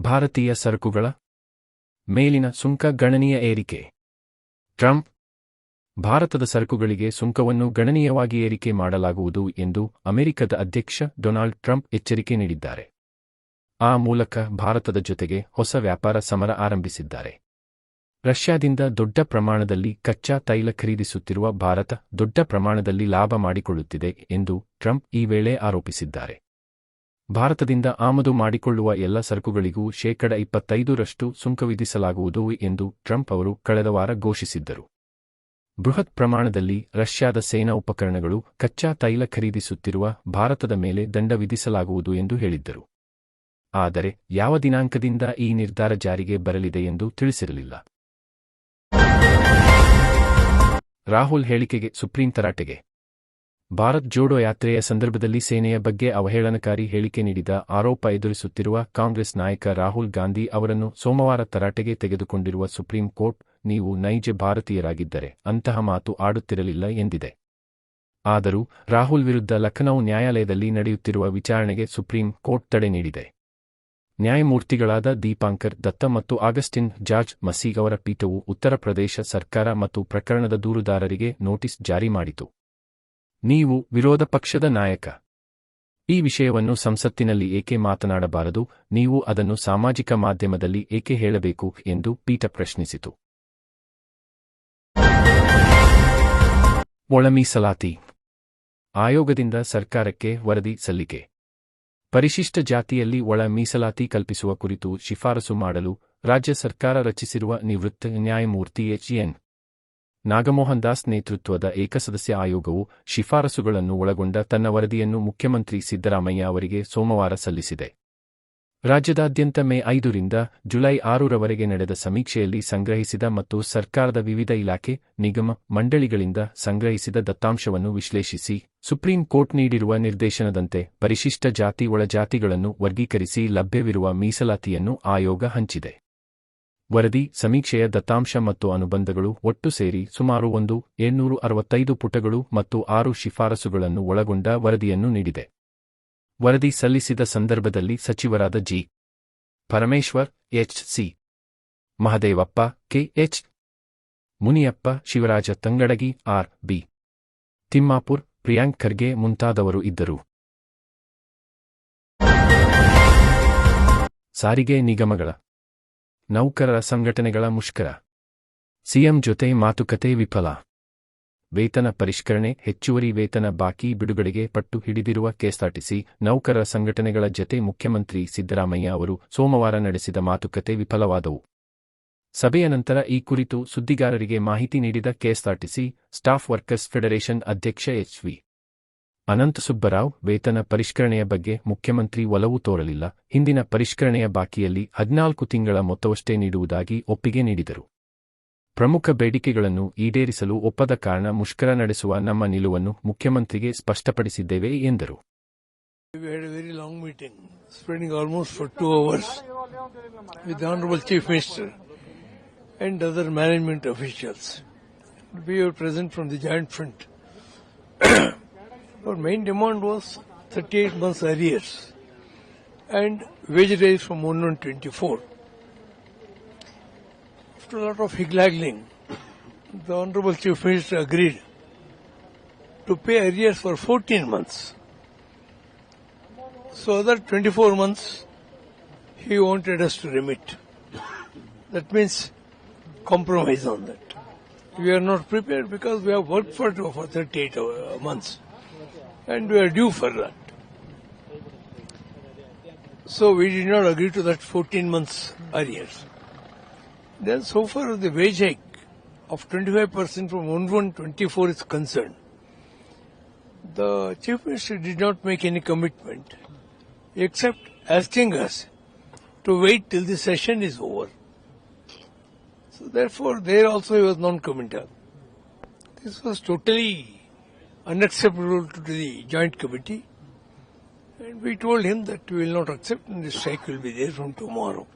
ಭಾರತೀಯ ಸರಕುಗಳ ಮೇಲಿನ ಸುಂಕ ಗಣನೀಯ ಏರಿಕೆ. ಟ್ರಂಪ್, ಭಾರತದ ಸರಕುಗಳಿಗೆ ಸುಂಕವನ್ನು ಗಣನೀಯವಾಗಿ ಏರಿಕೆ ಮಾಡಲಾಗುವುದು ಎಂದು ಅಮೆರಿಕದ ಅಧ್ಯಕ್ಷ ಡೊನಾಲ್ಡ್ ಟ್ರಂಪ್ ಎಚ್ಚರಿಕೆ ನೀಡಿದ್ದಾರೆ. ಆ ಮೂಲಕ ಭಾರತದ ಜೊತೆಗೆ ಹೊಸ ವ್ಯಾಪಾರ ಸಮರ ಆರಂಭಿಸಿದ್ದಾರೆ. ರಷ್ಯಾದಿಂದ ದೊಡ್ಡ ಪ್ರಮಾಣದಲ್ಲಿ ಕಚ್ಚಾ ತೈಲ ಖರೀದಿಸುತ್ತಿರುವ ಭಾರತ ದೊಡ್ಡ ಪ್ರಮಾಣದಲ್ಲಿ ಲಾಭ ಮಾಡಿಕೊಳ್ಳುತ್ತಿದೆ ಎಂದು ಟ್ರಂಪ್ ಈ ವೇಳೆ ಆರೋಪಿಸಿದ್ದಾರೆ. ಭಾರತದಿಂದ ಆಮದು ಮಾಡಿಕೊಳ್ಳುವ ಎಲ್ಲ ಸರಕುಗಳಿಗೂ ಶೇಕಡ ಇಪ್ಪತ್ತೈದರಷ್ಟು ಸುಂಕ ವಿಧಿಸಲಾಗುವುದು ಎಂದು ಟ್ರಂಪ್ ಅವರು ಕಳೆದ ವಾರ ಘೋಷಿಸಿದ್ದರು. ಬೃಹತ್ ಪ್ರಮಾಣದಲ್ಲಿ ರಷ್ಯಾದ ಸೇನಾ ಉಪಕರಣಗಳು ಕಚ್ಚಾ ತೈಲ ಖರೀದಿಸುತ್ತಿರುವ ಭಾರತದ ಮೇಲೆ ದಂಡ ವಿಧಿಸಲಾಗುವುದು ಎಂದು ಹೇಳಿದ್ದರು. ಆದರೆ ಯಾವ ದಿನಾಂಕದಿಂದ ಈ ನಿರ್ಧಾರ ಜಾರಿಗೆ ಬರಲಿದೆ ಎಂದು ತಿಳಿಸಿರಲಿಲ್ಲ. ರಾಹುಲ್ ಹೇಳಿಕೆಗೆ ಸುಪ್ರೀಂ ತರಾಟೆಗೆ ಭಾರತ್ ಜೋಡೋ ಯಾತ್ರೆಯ ಸಂದರ್ಭದಲ್ಲಿ ಸೇನೆಯ ಬಗ್ಗೆ ಅವಹೇಳನಕಾರಿ ಹೇಳಿಕೆ ನೀಡಿದ ಆರೋಪ ಎದುರಿಸುತ್ತಿರುವ ಕಾಂಗ್ರೆಸ್ ನಾಯಕ ರಾಹುಲ್ ಗಾಂಧಿ ಅವರನ್ನು ಸೋಮವಾರ ತರಾಟೆಗೆ ತೆಗೆದುಕೊಂಡಿರುವ ಸುಪ್ರೀಂ ಕೋರ್ಟ್, ನೀವು ನೈಜ ಭಾರತೀಯರಾಗಿದ್ದರೆ ಅಂತಹ ಮಾತು ಆಡುತ್ತಿರಲಿಲ್ಲ ಎಂದಿದೆ. ಆದರೂ ರಾಹುಲ್ ವಿರುದ್ಧ ಲಖನೌ ನ್ಯಾಯಾಲಯದಲ್ಲಿ ನಡೆಯುತ್ತಿರುವ ವಿಚಾರಣೆಗೆ ಸುಪ್ರೀಂ ಕೋರ್ಟ್ ತಡೆ ನೀಡಿದೆ. ನ್ಯಾಯಮೂರ್ತಿಗಳಾದ ದೀಪಾಂಕರ್ ದತ್ತ ಮತ್ತು ಆಗಸ್ಟಿನ್ ಜಾರ್ಜ್ ಮಸೀಗ್ ಅವರ ಪೀಠವು ಉತ್ತರ ಪ್ರದೇಶ ಸರ್ಕಾರ ಮತ್ತು ಪ್ರಕರಣದ ದೂರುದಾರರಿಗೆ ನೋಟಿಸ್ ಜಾರಿ ಮಾಡಿತು. ನೀವು ವಿರೋಧ ಪಕ್ಷದ ನಾಯಕ. ಈ ವಿಷಯವನ್ನು ಸಂಸತ್ತಿನಲ್ಲಿ ಏಕೆ ಮಾತನಾಡಬಾರದು, ನೀವು ಅದನ್ನು ಸಾಮಾಜಿಕ ಮಾಧ್ಯಮದಲ್ಲಿ ಏಕೆ ಹೇಳಬೇಕು ಎಂದು ಪೀಠ ಪ್ರಶ್ನಿಸಿತು. ಒಳಮೀಸಲಾತಿ ಆಯೋಗದಿಂದ ಸರ್ಕಾರಕ್ಕೆ ವರದಿ ಸಲ್ಲಿಕೆ. ಪರಿಶಿಷ್ಟ ಜಾತಿಯಲ್ಲಿ ಒಳ ಮೀಸಲಾತಿ ಕಲ್ಪಿಸುವ ಕುರಿತು ಶಿಫಾರಸು ಮಾಡಲು ರಾಜ್ಯ ಸರ್ಕಾರ ರಚಿಸಿರುವ ನಿವೃತ್ತ ನ್ಯಾಯಮೂರ್ತಿ ಎಚ್ಎನ್ ನಾಗಮೋಹನ್ ದಾಸ್ ನೇತೃತ್ವದ ಏಕಸದಸ್ಯ ಆಯೋಗವು ಶಿಫಾರಸುಗಳನ್ನು ಒಳಗೊಂಡ ತನ್ನ ವರದಿಯನ್ನು ಮುಖ್ಯಮಂತ್ರಿ ಸಿದ್ದರಾಮಯ್ಯ ಅವರಿಗೆ ಸೋಮವಾರ ಸಲ್ಲಿಸಿದೆ. ರಾಜ್ಯದಾದ್ಯಂತ ಮೇ ಐದರಿಂದ ಜುಲೈ ಆರರವರೆಗೆ ನಡೆದ ಸಮೀಕ್ಷೆಯಲ್ಲಿ ಸಂಗ್ರಹಿಸಿದ ಮತ್ತು ಸರ್ಕಾರದ ವಿವಿಧ ಇಲಾಖೆ, ನಿಗಮ, ಮಂಡಳಿಗಳಿಂದ ಸಂಗ್ರಹಿಸಿದ ದತ್ತಾಂಶವನ್ನು ವಿಶ್ಲೇಷಿಸಿ ಸುಪ್ರೀಂ ಕೋರ್ಟ್ ನೀಡಿರುವ ನಿರ್ದೇಶನದಂತೆ ಪರಿಶಿಷ್ಟ ಜಾತಿ ಒಳಜಾತಿಗಳನ್ನು ವರ್ಗೀಕರಿಸಿ ಲಭ್ಯವಿರುವ ಮೀಸಲಾತಿಯನ್ನು ಆಯೋಗ ಹಂಚಿದೆ. ವರದಿ, ಸಮೀಕ್ಷೆಯ ದತ್ತಾಂಶ ಮತ್ತು ಅನುಬಂಧಗಳು ಒಟ್ಟು ಸೇರಿ ಸುಮಾರು ಒಂದು, ಏಳ್ನೂರು ಅರವತ್ತೈದು ಪುಟಗಳು ಮತ್ತು ಆರು ಶಿಫಾರಸುಗಳನ್ನು ಒಳಗೊಂಡ ವರದಿಯನ್ನು ನೀಡಿದೆ. ವರದಿ ಸಲ್ಲಿಸಿದ ಸಂದರ್ಭದಲ್ಲಿ ಸಚಿವರಾದ G. Parameshwar, H. C. Mahadevappa K H Muniyappa, Shivaraj Tangadagi, R. B. Timmapur, Priyank Kharge ಮುಂತಾದವರು ಇದ್ದರು. ಸಾರಿಗೆ ನಿಗಮಗಳ ನೌಕರರ ಸಂಘಟನೆಗಳ ಮುಷ್ಕರ. ಸಿಎಂ ಜೊತೆ ಮಾತುಕತೆ ವಿಫಲ. ವೇತನ ಪರಿಷ್ಕರಣೆ, ಹೆಚ್ಚುವರಿ ವೇತನ ಬಾಕಿ ಬಿಡುಗಡೆಗೆ ಪಟ್ಟು ಹಿಡಿದಿರುವ ಕೆಎಸ್ಆರ್ಟಿಸಿ ನೌಕರರ ಸಂಘಟನೆಗಳ ಜತೆ ಮುಖ್ಯಮಂತ್ರಿ ಸಿದ್ದರಾಮಯ್ಯ ಅವರು ಸೋಮವಾರ ನಡೆಸಿದ ಮಾತುಕತೆ ವಿಫಲವಾದವು. ಸಭೆಯ ನಂತರ ಈ ಕುರಿತು ಸುದ್ದಿಗಾರರಿಗೆ ಮಾಹಿತಿ ನೀಡಿದ ಕೆಎಸ್ಆರ್ಟಿಸಿ ಸ್ಟಾಫ್ ವರ್ಕರ್ಸ್ ಫೆಡರೇಷನ್ ಅಧ್ಯಕ್ಷ ಎಚ್ವಿ ಅನಂತ ಸುಬ್ಬರಾವ್ ವೇತನ ಪರಿಷ್ಕರಣೆಯ ಬಗ್ಗೆ ಮುಖ್ಯಮಂತ್ರಿ ಒಲವು ತೋರಲಿಲ್ಲ ಹಿಂದಿನ ಪರಿಷ್ಕರಣೆಯ ಬಾಕಿಯಲ್ಲಿ ಹದಿನಾಲ್ಕು ತಿಂಗಳ ಮೊತ್ತವಷ್ಟೇ ನೀಡುವುದಾಗಿ ಒಪ್ಪಿಗೆ ನೀಡಿದರು ಪ್ರಮುಖ ಬೇಡಿಕೆಗಳನ್ನು ಈಡೇರಿಸಲು ಒಪ್ಪದ ಕಾರಣ ಮುಷ್ಕರ ನಡೆಸುವ ನಮ್ಮ ನಿಲುವನ್ನು ಮುಖ್ಯಮಂತ್ರಿಗೆ ಸ್ಪಷ್ಟಪಡಿಸಿದ್ದೇವೆ, ಎಂದರು and other management officials. We. Our main demand was 38 months arrears and wage raise from 124. After a lot of higgling, the Honorable Chief Minister agreed to pay arrears for 14 months. So other 24 months he wanted us to remit. That means compromise on that. We are not prepared because we have worked for, for 38 uh, months and we are due for that. So we did not agree to that 14 months arrears. Then so far as the wage hike of 25% from 1124 is concerned, the Chief Minister did not make any commitment except asking us to wait till the session is over. So therefore, there also he was non-committal. This was totally unacceptable to the joint committee. And we told him that we will not accept and the strike will be there from tomorrow.